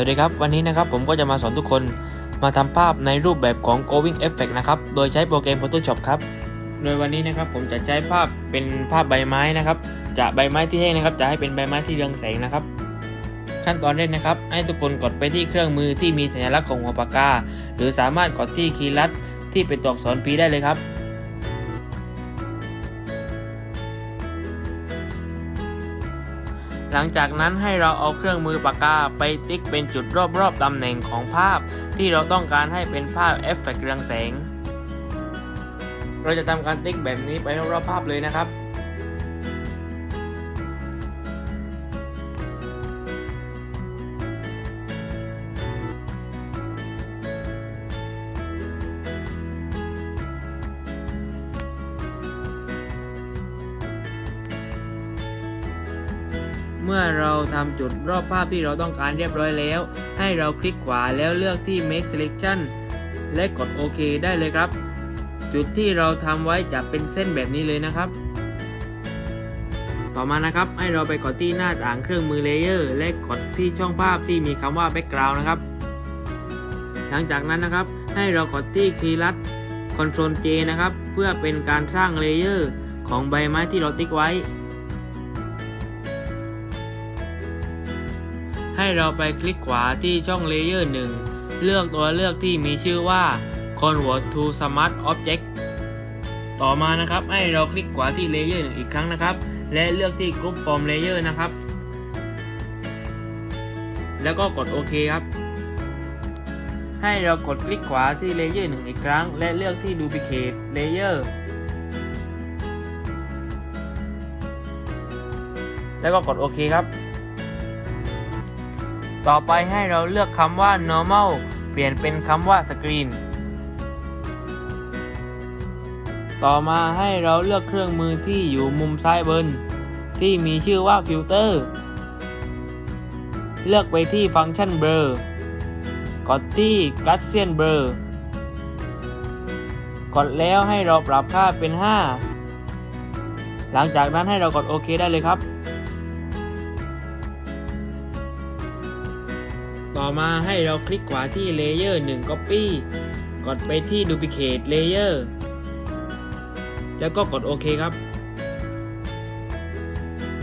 วัสดีครับวันนี้นะครับผมก็จะมาสอนทุกคนมาทำภาพในรูปแบบของ Going Effect นะครับโดยใช้โปรแกรม Photoshop ครับ โดยวันนี้นะครับผมจะใช้ภาพเป็นภาพใบไม้นะครับจะใบไม้ที่แห้งนะครับ จะให้เป็นใบไม้ที่เรืองแสงนะครับ ขั้นตอนแรกนะครับ ให้ทุกคนกดไปที่เครื่องมือที่มีสัญลักษณ์ของหัวปากกา หรือสามารถกดที่คีย์ลัดที่เป็นตัวอักษร P ได้เลยครับ หลังจากนั้นให้เราเอาเครื่องมือปากกาไปติ๊กเป็นจุดรอบๆตำแหน่งของภาพ ที่เราต้องการให้เป็นภาพเอฟเฟกต์เรืองแสง เราจะทำการติ๊กแบบนี้ไปรอบๆภาพเลยนะครับ มื่อเราทำจุดรอบภาพที่เราต้องการเรียบร้อยแล้ว ให้เราคลิกขวาแล้วเลือกที่ make selection และกดโอเคได้เลยครับ จุดที่เราทำไว้จะเป็นเส้นแบบนี้เลยนะครับ ต่อมานะครับให้เราไปกดที่หน้าต่างเครื่องมือเลเยอร์และกดที่ช่องภาพที่มีคำว่า background นะครับ หลังจากนั้นนะครับ ให้เรากดที่คีย์ลัด Ctrl J นะครับ เพื่อเป็นการสร้างเลเยอร์ของใบไม้ที่เราติ๊กไว้ ให้เราไปคลิกขวาที่ช่องเลเยอร์1เลือกตัวเลือกที่มีชื่อว่า Convert to Smart Object ต่อมานะครับให้เราคลิกขวาที่เลเยอร์1อีกครั้งนะครับ และเลือกที่ Group Form Layer นะครับ แล้วก็กดโอเคครับ ให้เรากดคลิกขวาที่เลเยอร์1อีกครั้ง และเลือกที่ Duplicate Layer แล้วก็กดโอเคครับ ต่อไปให้เราเลือกคำว่า normal เปลี่ยนเป็นคำว่า screen ต่อมาให้เราเลือกเครื่องมือที่อยู่มุมซ้ายบน ที่มีชื่อว่า filter เลือกไปที่ฟังก์ชัน blur กดที่ Gaussian blur กดแล้วให้เราปรับค่าเป็น 5 หลังจากนั้นให้เรากดโอเคได้เลยครับ ต่อมาให้เราคลิกขวาที่ Layer 1 Copy กดไปที่ Duplicate Layer แล้วก็กดโอเคครับ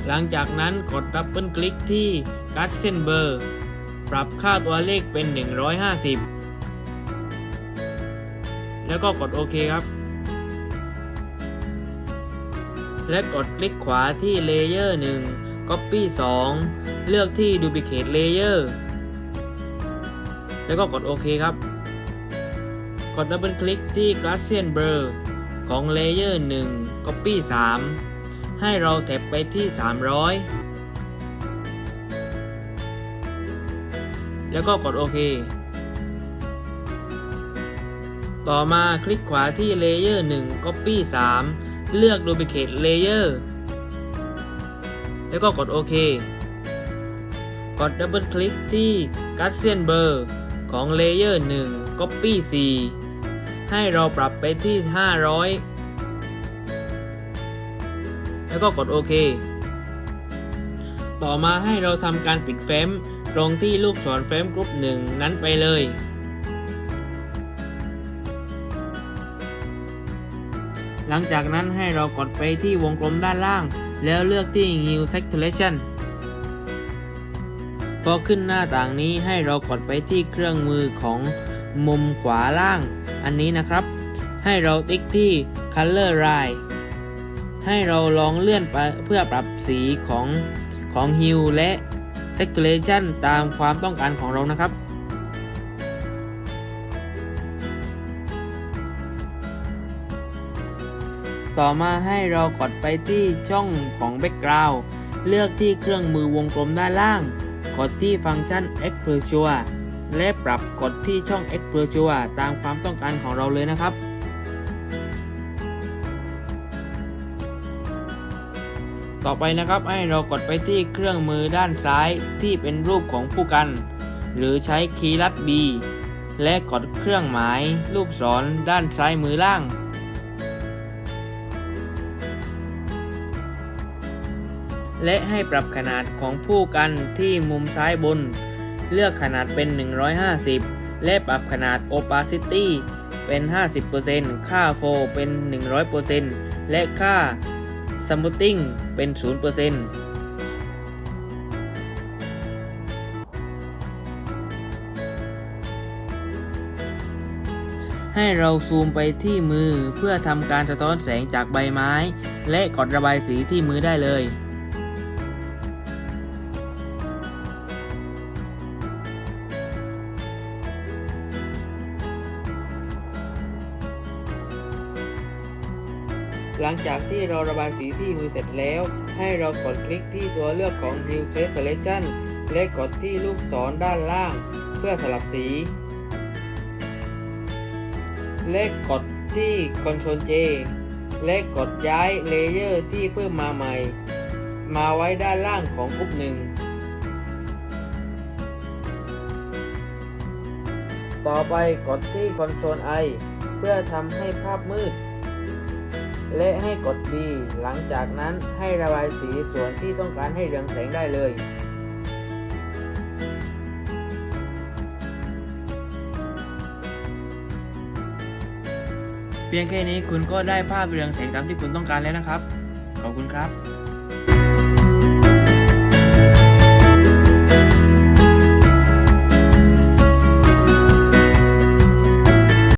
หลังจากนั้นกดดับเบิลคลิกที่ Gaussian Blur ปรับค่าตัวเลขเป็น 150 แล้วก็กดโอเคครับ และกดคลิกขวาที่ Layer 1 Copy 2 เลือกที่ Duplicate Layer แล้วก็กดโอเคครับ กดดับเบิลคลิกที่ Gaussian Blur ของ Layer 1 Copy 3 ให้เราแท็บไปที่ 300 แล้วก็กดโอเคต่อมาคลิกขวาที่ Layer 1 Copy 3 เลือก Duplicate Layer แล้วก็กดโอเค กดดับเบิลคลิกที่ Gaussian Blur ของ Layer 1 Copy 4 ให้เราปรับไปที่ 500 แล้วก็กดโอเค ต่อมาให้เราทำการปิดเฟรมตรงที่ลูกศรเฟรมกรุ๊ปหนึ่งนั้นไปเลย หลังจากนั้นให้เรากดไปที่วงกลมด้านล่าง แล้วเลือกที่ New Saturation อขึ้นหน้าต่างนี้ให้เรากดไปที่เครื่องมือของมุมขวาล่างอันนี้นะครับ ให้เราติ๊กที่ Color Line ให้เราลองเลื่อนไปเพื่อปรับสีของของ Hue และ Saturation ตามความต้องการของเรานะครับ ต่อมาให้เรากดไปที่ช่องของ Background เลือกที่เครื่องมือวงกลมด้านล่าง กดที่ฟังก์ชัน Exposure และปรับกดที่ช่อง Exposure ตามความต้องการของเราเลยนะครับ ต่อไปนะครับให้เรากดไปที่เครื่องมือด้านซ้ายที่เป็นรูปของผู้กัน หรือใช้คีย์ลัด B และกดเครื่องหมาย ลูกศรด้านซ้ายมือล่าง และให้ปรับขนาดของผู้กันที่มุมซ้ายบน เลือกขนาดเป็น 150 และปรับขนาด opacity เป็น 50%ค่าโฟเป็น 100%และค่า smoothing เป็น 0%ให้เราซูมไปที่มือเพื่อทำการสะท้อนแสงจากใบไม้ และกดระบายสีที่มือได้เลย หลังจากที่เราระบายสีที่มือเสร็จแล้ว ให้เรากดคลิกที่ตัวเลือกของ Hue Test Selection และกดที่ลูกศรด้านล่าง เพื่อสลับสี และกดที่ Ctrl J และกดย้ายเลเยอร์ที่เพิ่มมาใหม่ มาไว้ด้านล่างของกรุ๊ปหนึ่งต่อไปกดที่ Ctrl I เพื่อทำให้ภาพมืด และให้กด B หลังจากนั้นให้ระบายสีส่วนที่ต้องการให้เรืองแสงได้เลย เพียงแค่นี้คุณก็ได้ภาพเรืองแสงตามที่คุณต้องการแล้วนะครับ ขอบคุณครับ